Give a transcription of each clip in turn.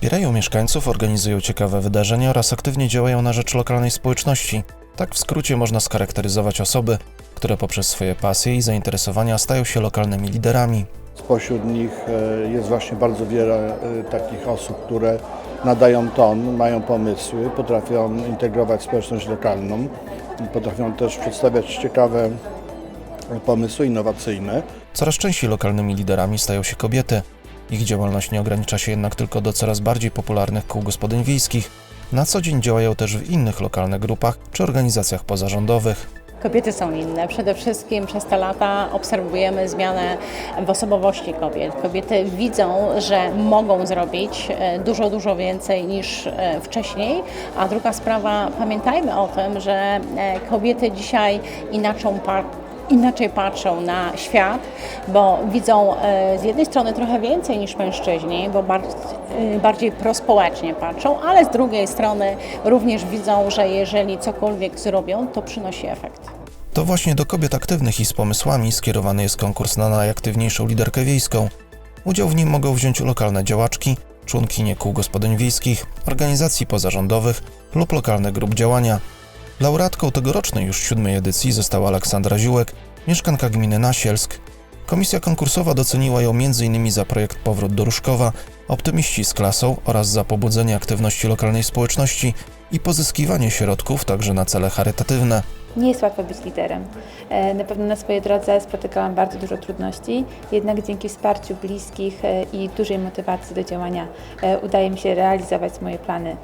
Wspierają mieszkańców, organizują ciekawe wydarzenia oraz aktywnie działają na rzecz lokalnej społeczności. Tak w skrócie można scharakteryzować osoby, które poprzez swoje pasje i zainteresowania stają się lokalnymi liderami. Spośród nich e, jest właśnie bardzo wiele e, takich osób, które nadają ton, mają pomysły, potrafią integrować społeczność lokalną, potrafią też przedstawiać ciekawe pomysły innowacyjne. Coraz częściej lokalnymi liderami stają się kobiety. Ich działalność nie ogranicza się jednak tylko do coraz bardziej popularnych kół gospodyń wiejskich. Na co dzień działają też w innych lokalnych grupach czy organizacjach pozarządowych. Kobiety są inne. Przede wszystkim przez te lata obserwujemy zmianę w osobowości kobiet. Kobiety widzą, że mogą zrobić e, dużo, dużo więcej niż e, wcześniej. A druga sprawa, pamiętajmy o tym, że e, kobiety dzisiaj inaczej inaczej patrzą na świat, bo widzą e, z jednej strony trochę więcej niż mężczyźni, bo bardziej, bardziej prospołecznie patrzą, ale z drugiej strony również widzą, że jeżeli cokolwiek zrobią, to przynosi efekt. To właśnie do kobiet aktywnych i z pomysłami skierowany jest konkurs na najaktywniejszą liderkę wiejską. Udział w nim mogą wziąć lokalne działaczki, członkinie kół gospodyń wiejskich, organizacji pozarządowych lub lokalnych grup działania. Laureatką tegorocznej już siódmej edycji została Aleksandra Ziółek, mieszkanka gminy Nasielsk. Komisja konkursowa doceniła ją m.in. za projekt Powrót do Różkowa, Optymiści z klasą oraz za pobudzenie aktywności lokalnej społeczności i pozyskiwanie środków także na cele charytatywne. Nie jest łatwo być liderem. E, Na pewno na swojej drodze spotykałam bardzo dużo trudności, jednak dzięki wsparciu bliskich e, i dużej motywacji do działania e, udaje mi się realizować moje plany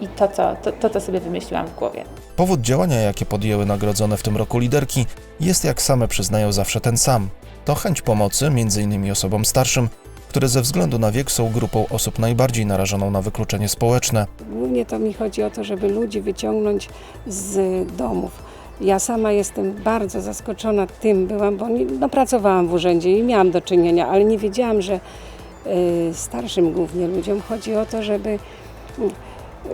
i to, co, to, to, co sobie wymyśliłam w głowie. Powód działania, jakie podjęły nagrodzone w tym roku liderki, jest jak same przyznają zawsze ten sam. To chęć pomocy m.in. osobom starszym, które ze względu na wiek są grupą osób najbardziej narażoną na wykluczenie społeczne. Głównie to mi chodzi o to, żeby ludzi wyciągnąć z domów. Ja sama jestem bardzo zaskoczona tym, byłam, bo nie, no, pracowałam w urzędzie i miałam do czynienia, ale nie wiedziałam, że y, starszym głównie ludziom chodzi o to, żeby y,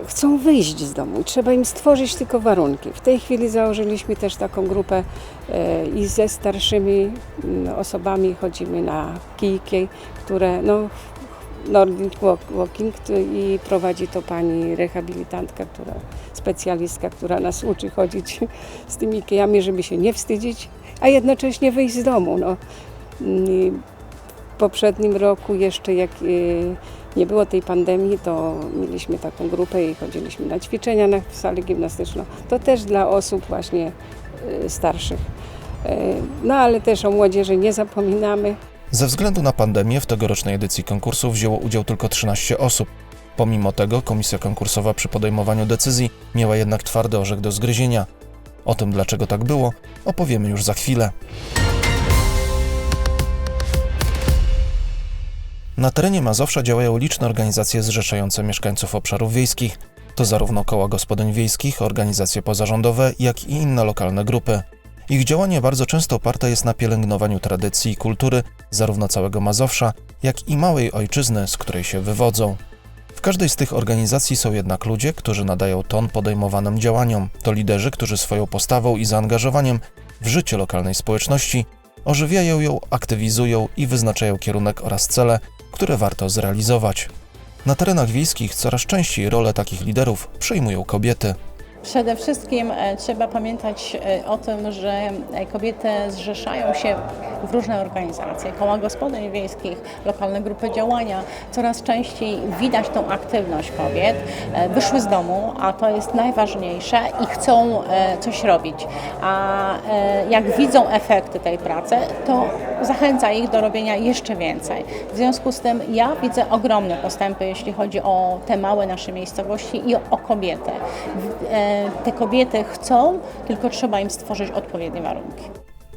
chcą wyjść z domu i trzeba im stworzyć tylko warunki. W tej chwili założyliśmy też taką grupę y, i ze starszymi y, osobami chodzimy na kijki, które no, Nordic Walk- Walking i prowadzi to pani rehabilitantka, która, specjalistka, która nas uczy chodzić z tymi kijami, żeby się nie wstydzić, a jednocześnie wyjść z domu. No. I W poprzednim roku jeszcze jak y, nie było tej pandemii, to mieliśmy taką grupę i chodziliśmy na ćwiczenia na salę gimnastyczną. To też dla osób właśnie y, starszych. Y, No ale też o młodzieży nie zapominamy. Ze względu na pandemię w tegorocznej edycji konkursu wzięło udział tylko 13 osób. Pomimo tego komisja konkursowa przy podejmowaniu decyzji miała jednak twardy orzech do zgryzienia. O tym dlaczego tak było, opowiemy już za chwilę. Na terenie Mazowsza działają liczne organizacje zrzeszające mieszkańców obszarów wiejskich. To zarówno koła gospodyń wiejskich, organizacje pozarządowe, jak i inne lokalne grupy. Ich działanie bardzo często oparte jest na pielęgnowaniu tradycji i kultury zarówno całego Mazowsza, jak i małej ojczyzny, z której się wywodzą. W każdej z tych organizacji są jednak ludzie, którzy nadają ton podejmowanym działaniom. To liderzy, którzy swoją postawą i zaangażowaniem w życie lokalnej społeczności ożywiają ją, aktywizują i wyznaczają kierunek oraz cele, które warto zrealizować. Na terenach wiejskich coraz częściej rolę takich liderów przejmują kobiety. Przede wszystkim e, trzeba pamiętać e, o tym, że e, kobiety zrzeszają się w różne organizacje, koła gospodyń wiejskich, lokalne grupy działania. Coraz częściej widać tą aktywność kobiet. Wyszły z domu, a to jest najważniejsze i chcą coś robić. A jak widzą efekty tej pracy, to zachęca ich do robienia jeszcze więcej. W związku z tym ja widzę ogromne postępy, jeśli chodzi o te małe nasze miejscowości i o kobiety. E, Te kobiety chcą, tylko trzeba im stworzyć odpowiednie warunki.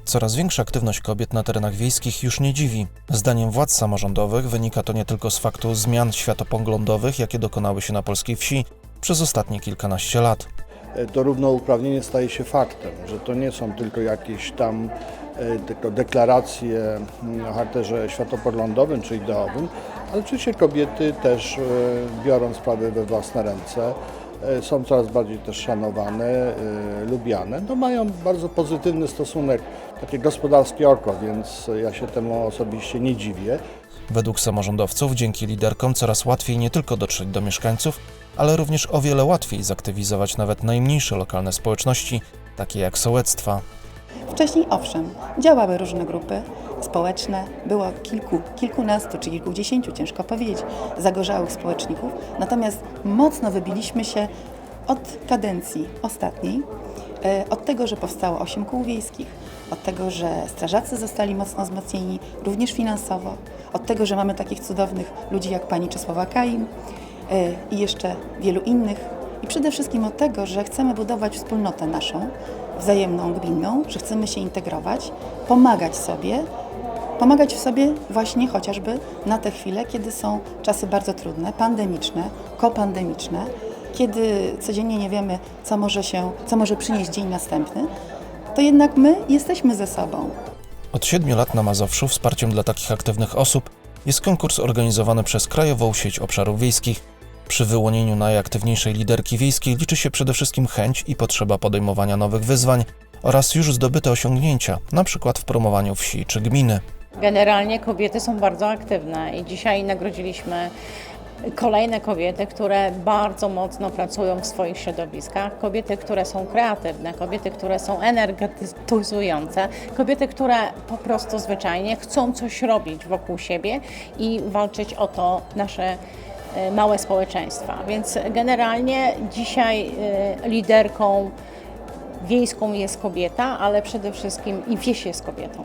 Coraz większa aktywność kobiet na terenach wiejskich już nie dziwi. Zdaniem władz samorządowych wynika to nie tylko z faktu zmian światopoglądowych, jakie dokonały się na polskiej wsi przez ostatnie kilkanaście lat. E, To równouprawnienie staje się faktem, że to nie są tylko jakieś tam e, tylko deklaracje mm, o charakterze światopoglądowym czy ideowym, ale oczywiście kobiety też e, biorą sprawy we własne ręce, są coraz bardziej też szanowane, lubiane. No mają bardzo pozytywny stosunek, takie gospodarskie oko, więc ja się temu osobiście nie dziwię. Według samorządowców dzięki liderkom coraz łatwiej nie tylko dotrzeć do mieszkańców, ale również o wiele łatwiej zaktywizować nawet najmniejsze lokalne społeczności, takie jak sołectwa. Wcześniej owszem, działały różne grupy społeczne, było kilku, kilkunastu czy kilkudziesięciu, ciężko powiedzieć, zagorzałych społeczników, natomiast mocno wybiliśmy się od kadencji ostatniej, e, od tego, że powstało osiem kół wiejskich, od tego, że strażacy zostali mocno wzmocnieni, również finansowo, od tego, że mamy takich cudownych ludzi jak pani Czesława Kaim e, i jeszcze wielu innych, i przede wszystkim od tego, że chcemy budować wspólnotę naszą, wzajemną, gminną, że chcemy się integrować, pomagać sobie, pomagać w sobie właśnie chociażby na te chwile, kiedy są czasy bardzo trudne, pandemiczne, kopandemiczne, kiedy codziennie nie wiemy, co może się, co może przynieść dzień następny, to jednak my jesteśmy ze sobą. Od siedmiu lat na Mazowszu wsparciem dla takich aktywnych osób jest konkurs organizowany przez Krajową Sieć Obszarów Wiejskich. Przy wyłonieniu najaktywniejszej liderki wiejskiej liczy się przede wszystkim chęć i potrzeba podejmowania nowych wyzwań oraz już zdobyte osiągnięcia, np. w promowaniu wsi czy gminy. Generalnie kobiety są bardzo aktywne i dzisiaj nagrodziliśmy kolejne kobiety, które bardzo mocno pracują w swoich środowiskach, kobiety, które są kreatywne, kobiety, które są energetyzujące, kobiety, które po prostu zwyczajnie chcą coś robić wokół siebie i walczyć o to nasze e, małe społeczeństwa. Więc generalnie dzisiaj e, liderką wiejską jest kobieta, ale przede wszystkim i wieś jest kobietą.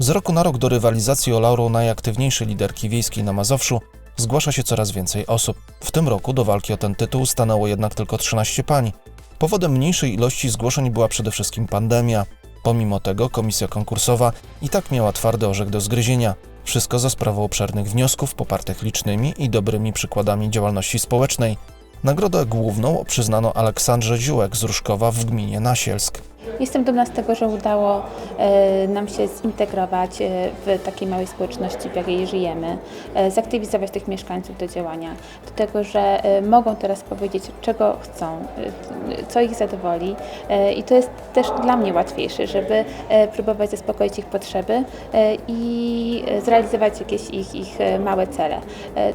Z roku na rok do rywalizacji o laurą najaktywniejszej liderki wiejskiej na Mazowszu zgłasza się coraz więcej osób. W tym roku do walki o ten tytuł stanęło jednak tylko 13 pań. Powodem mniejszej ilości zgłoszeń była przede wszystkim pandemia. Pomimo tego komisja konkursowa i tak miała twardy orzech do zgryzienia. Wszystko za sprawą obszernych wniosków popartych licznymi i dobrymi przykładami działalności społecznej. Nagrodę główną przyznano Aleksandrze Ziółek z Różkowa w gminie Nasielsk. Jestem dumna z tego, że udało e, nam się zintegrować e, w takiej małej społeczności, w jakiej żyjemy, e, zaktywizować tych mieszkańców do działania, do tego, że mogą teraz powiedzieć, czego chcą, co ich zadowoli i to jest też dla mnie łatwiejsze, żeby próbować zaspokoić ich potrzeby i zrealizować jakieś ich, ich małe cele.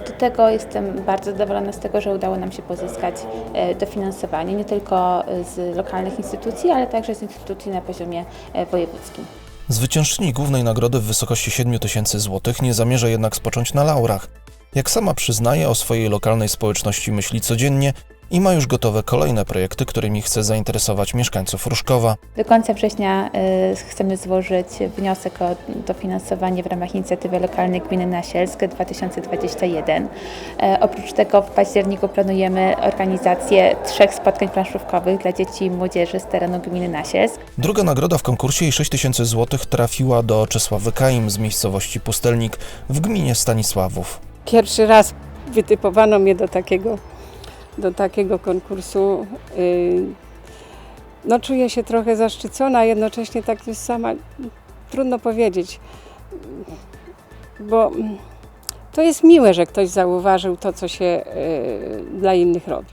Do tego jestem bardzo zadowolona z tego, że udało nam się pozyskać dofinansowanie nie tylko z lokalnych instytucji, ale także z instytucji na poziomie e, wojewódzkim. Zwyciężczyni głównej nagrody w wysokości 7 tysięcy złotych nie zamierza jednak spocząć na laurach. Jak sama przyznaje, o swojej lokalnej społeczności myśli codziennie i ma już gotowe kolejne projekty, którymi chce zainteresować mieszkańców Różkowa. Do końca września e, chcemy złożyć wniosek o dofinansowanie w ramach inicjatywy lokalnej Gminy Nasielsk 2021. E, Oprócz tego w październiku planujemy organizację trzech spotkań planszówkowych dla dzieci i młodzieży z terenu Gminy Nasielsk. Druga nagroda w konkursie i 6 tysięcy złotych trafiła do Czesławy Kaim z miejscowości Pustelnik w gminie Stanisławów. Pierwszy raz wytypowano mnie do takiego, do takiego konkursu. Yy, No czuję się trochę zaszczycona, a jednocześnie tak jest sama, trudno powiedzieć, bo to jest miłe, że ktoś zauważył to, co się yy, dla innych robi.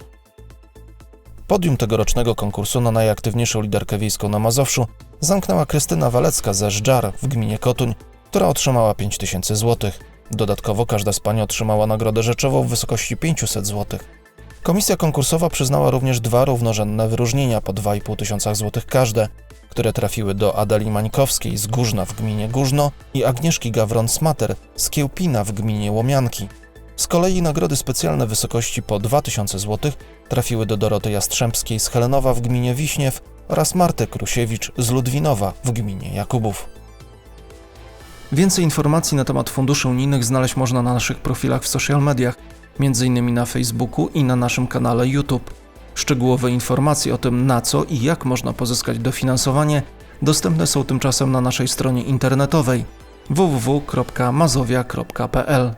Podium tegorocznego konkursu na najaktywniejszą liderkę wiejską na Mazowszu zamknęła Krystyna Walecka ze Żdżar w gminie Kotuń, która otrzymała 5 tysięcy złotych. Dodatkowo każda z pań otrzymała nagrodę rzeczową w wysokości 500 złotych. Komisja konkursowa przyznała również dwa równorzędne wyróżnienia po 2,5 tysiąca złotych każde, które trafiły do Adeli Mańkowskiej z Górzna w gminie Górzno i Agnieszki Gawron-Smater z Kiełpina w gminie Łomianki. Z kolei nagrody specjalne w wysokości po 2000 zł trafiły do Doroty Jastrzębskiej z Helenowa w gminie Wiśniew oraz Marty Krusiewicz z Ludwinowa w gminie Jakubów. Więcej informacji na temat funduszy unijnych znaleźć można na naszych profilach w social mediach, m.in. na Facebooku i na naszym kanale YouTube. Szczegółowe informacje o tym, na co i jak można pozyskać dofinansowanie, dostępne są tymczasem na naszej stronie internetowej www.mazowia.pl.